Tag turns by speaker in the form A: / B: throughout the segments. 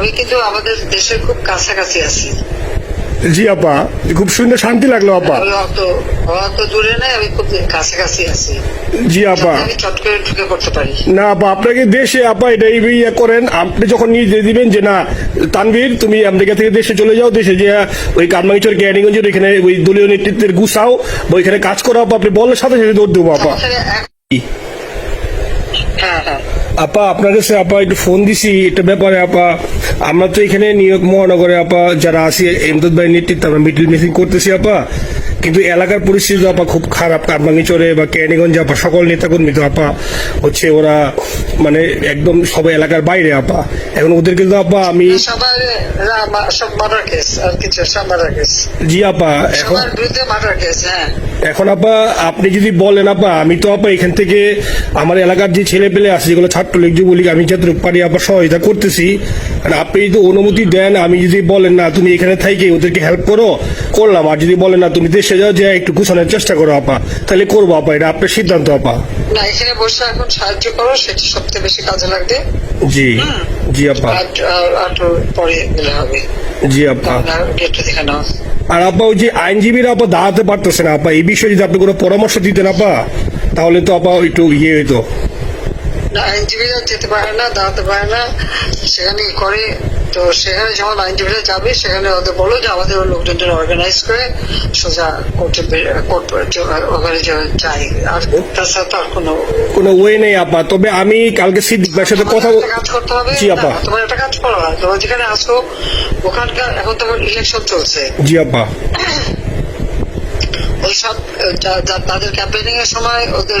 A: আমি কিন্তু আমাদের দেশের খুব কাছাকাছি আছি।
B: জি আপা। খুব সুন্দর শান্তি লাগল আপা।
A: অত দূরে নাই আমি খুব কাছাকাছি আছি।
B: জি আপা।
A: আমি চট করে ঢুকে পড়তে পারি।
B: না আপা আপনাকে দেশে আপা এটা ইয়ে করেন। আপনি যখন নিয়ে দিবেন যে না তানভীর তুমি আমেরিকা থেকে দেশে চলে যাও দেশে যে ওই কারমাঙ্গিচর ক্যানিগঞ্জের এখানে ওই দলীয় নেতৃত্বের গুছাও বা ওইখানে কাজ করো আপা আপনি বলার সাথে সাথে দৌড় দেবো আপা।
A: হ্যাঁ হ্যাঁ।
B: আপা আপনার কাছে আপা একটু ফোন দিছি, এটা ব্যাপারে আপা, আমরা তো এখানে নিউ ইয়র্ক মহানগরে আপা যারা আছি, এমদাদ ভাই নেতৃত্বে আমরা মিডিল মিটিং করতেছি আপা। কিন্তু এলাকার পরিস্থিতি আপা খুব খারাপ। কারমাঙ্গিচরে বা ক্যানিগঞ্জ আপা সকল নেতাকর্মী তো আপা হচ্ছে ওরা মানে একদম সবাই এলাকার বাইরে আপা। এখন ওদেরকে তো আপা আমি
A: সব সব
B: জি আপা এখন
A: হ্যাঁ।
B: এখন আপা আপনি যদি বলেন আপা আমি তো আপা এখান থেকে আমার এলাকার যে ছেলে পেলে আছে যেগুলো ছাত্রলীগ যুবলীগ আমি যতটুকু পারি আপা সহায়তা করতেছি আপনি যদি অনুমতি দেন আমি যদি বলেন না তুমি এখানে থাইকে ওদেরকে হেল্প করো করলাম। আর যদি বলেন না তুমি দেশে যাও যে একটু গুছানোর চেষ্টা করো আপা। তাহলে করব আপা। এটা আপনার সিদ্ধান্ত আপা।
A: না এখানে বসে এখন সাহায্য করো সেটা সবচেয়ে বেশি কাজে লাগবে।
B: জি জি আপা।
A: আর পরে গেলে হবে।
B: জি আপা।
A: গেটটা দেখে নাও।
B: আর আপা ওই যে আইনজীবীরা আপা দাঁড়াতে পারতেছে না আপা। এই বিষয়ে যদি আপনি কোনো পরামর্শ দিতেন আপা তাহলে তো আপা একটু ইয়ে হইতো।
A: না আইনজীবীরা যেতে পারে না দাঁড়াতে পারে না। সেখানে করে। তো সেখানে যখন আইনজীবীরা যাবে সেখানে ওদের বলো যে আমাদের লোকজনদের অর্গানাইজ করে সোজা কোর্টে কোর্ট ওখানে যাই আর তাছাড়া তো আর কোনো
B: কোনো ওয়ে নেই আপা। তবে আমি কালকে সিদ্দিক ভাইয়ের সাথে কথা
A: কাজ করতে হবে।
B: জি আপা।
A: তোমার একটা কাজ করো তোমার যেখানে আসো ওখানকার এখন তোমার ইলেকশন চলছে।
B: জি আপা।
A: ওই সব যা- যা- তাদের ক্যাম্পেনিং এর সময় ওদের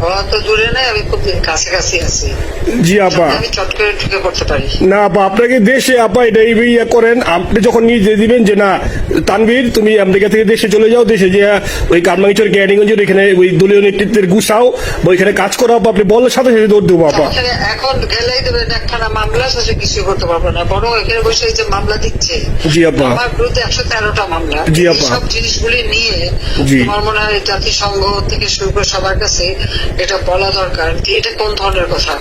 A: আমি অত অত দূরে নাই আমি খুব কাছাকাছি আছি।
B: জি আপা।
A: আমি চট করে ঢুকে পড়তে পারি।
B: না আপা আপনাকে দেশে আপা এটা ইয়ে করেন আপনি যখন নিয়ে দিবেন যে না তানভীর তুমি আমেরিকা থেকে দেশে চলে যাও দেশে যে ওই কারমাঙ্গিচর ক্যানিগঞ্জের এখানে ওই দলীয় নেতৃত্বের গুছাও বা ওইখানে কাজ করো আপনি বলার সাথে সাথে দৌড় দেবো আপা।
A: এখন গেলেই দেবেন একখানা মামলা আছে কিছু করতে পারব না বরং এখানে বসে যে মামলা দিচ্ছে
B: জি আপা।
A: আমার বিরুদ্ধে একশো তেরোটা মামলা
B: জি আপা।
A: সব জিনিসগুলি নিয়ে। আমার মনে হয় জাতিসংঘ থেকে শুরু করে সবার কাছে এটা বলা দরকার যে এটা কোন ধরনের কথা?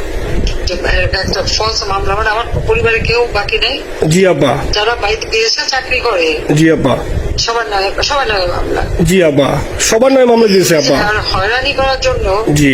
A: যে একটা ফলস মামলা মানে আমার পরিবারে কেউ বাকি নেই?
B: জি আপা
A: যারা বাইরে গিয়েছে চাকরি করে
B: জি আপা
A: সবার নামে সবার নামে মামলা।
B: জি আপা সবার নয় মামলা দিয়েছে আপা
A: হয়রানি করার জন্য
B: জি।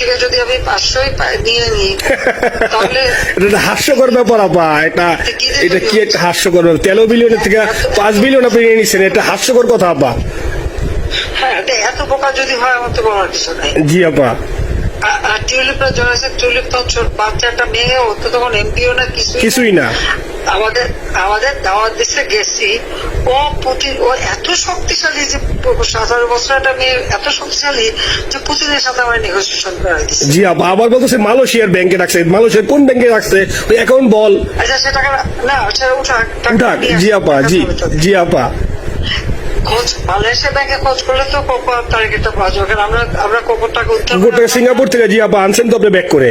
A: থেকে যদি আমি পাঁচশোই নিয়ে নিই তাহলে
B: এটা হাস্যকর ব্যাপার আপা। এটা এটা কি একটা হাস্যকর ব্যাপার? তেরো বিলিয়নের থেকে পাঁচ বিলিয়ন আপনি নিয়ে নিচ্ছেন এটা হাস্যকর কথা আপা।
A: হ্যাঁ এত বোকা যদি হয় আমার তো বলার কিছু নাই।
B: জি আপা।
A: টিউলিপটা জড়াইছে টিউলিপ তো বাচ্চা একটা মেয়ে ও তো তখন এমপিও না।
B: কিছুই না।
A: আমাদের আমাদের দাওয়াত দেশে গেছি। ও পুতিন ও এত শক্তিশালী যে সতেরো বছর একটা মেয়ে এত শক্তিশালী যে পুতিনের সাথে আমার নেগোসিয়েশন করা
B: জি আপা আবার বলতেছে মালয়েশিয়ার ব্যাংকে রাখছে। মালয়েশিয়ার কোন ব্যাংকে রাখছে? ওই অ্যাকাউন্ট বল।
A: আচ্ছা সে টাকা না সেটা উঠাক।
B: উঠাক
A: নিয়ে
B: জি আপা জি জি আপা।
A: খোঁজ মালয়েশিয়া ব্যাংকে খোঁজ করলে তো কোকো তারিখটা পাওয়া যাবে। কারণ আমরা আমরা টাকা উদ্ধার
B: সিঙ্গাপুর থেকে জি আপা আনছেন তো আপনি ব্যাক করে।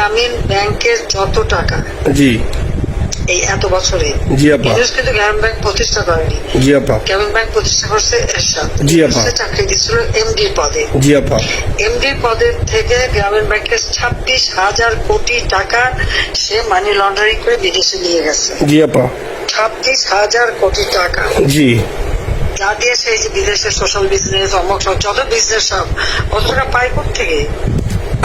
A: গ্রামীণ ব্যাংকের যত টাকা
B: জি।
A: এই এত বছরে
B: জি আপা।
A: ইউনুস কিন্তু গ্রামীণ ব্যাংক প্রতিষ্ঠা করেনি।
B: জি আপা।
A: গ্রামীণ ব্যাংক প্রতিষ্ঠা করছে এরশাদ।
B: জি, আপা।
A: সে চাকরি দিচ্ছিল এমডি পদে।
B: জি আপা।
A: এমডি পদের থেকে গ্রামীণ ব্যাংকের ছাব্বিশ হাজার কোটি টাকা সে মানি লন্ডারিং করে বিদেশে নিয়ে গেছে।
B: জি আপা।
A: ছাব্বিশ হাজার কোটি টাকা।
B: জি।
A: যা দিয়ে সেই যে বিদেশে সোশ্যাল বিজনেস অমক সব যত বিজনেস সব অতটা পায় থেকে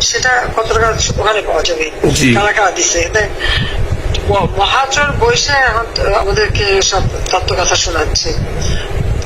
A: সেটা কতটা টাকা ওখানে পাওয়া যাবে। কারা কারা দিছে। মহাজন বৈশে এখন আমাদেরকে সব তত্ত্ব কথা শোনাচ্ছে।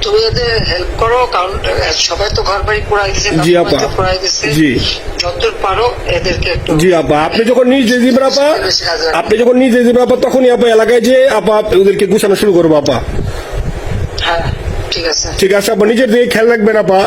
A: তুমি এদের হেল্প করো কারণ সবাই তো ঘর বাড়ি পুরাই দিছে
B: জি, আপা। জি।
A: পারো এদেরকে একটু
B: জি আপা। আপনি যখন নিজ আপা আপনি যখন নিজ আপা তখনই আপা এলাকায় যে আপা ওদেরকে গুছানো শুরু করব আপা।
A: হ্যাঁ ঠিক আছে।
B: ঠিক আছে আপা। নিজের দিকে খেয়াল রাখবেন আপা।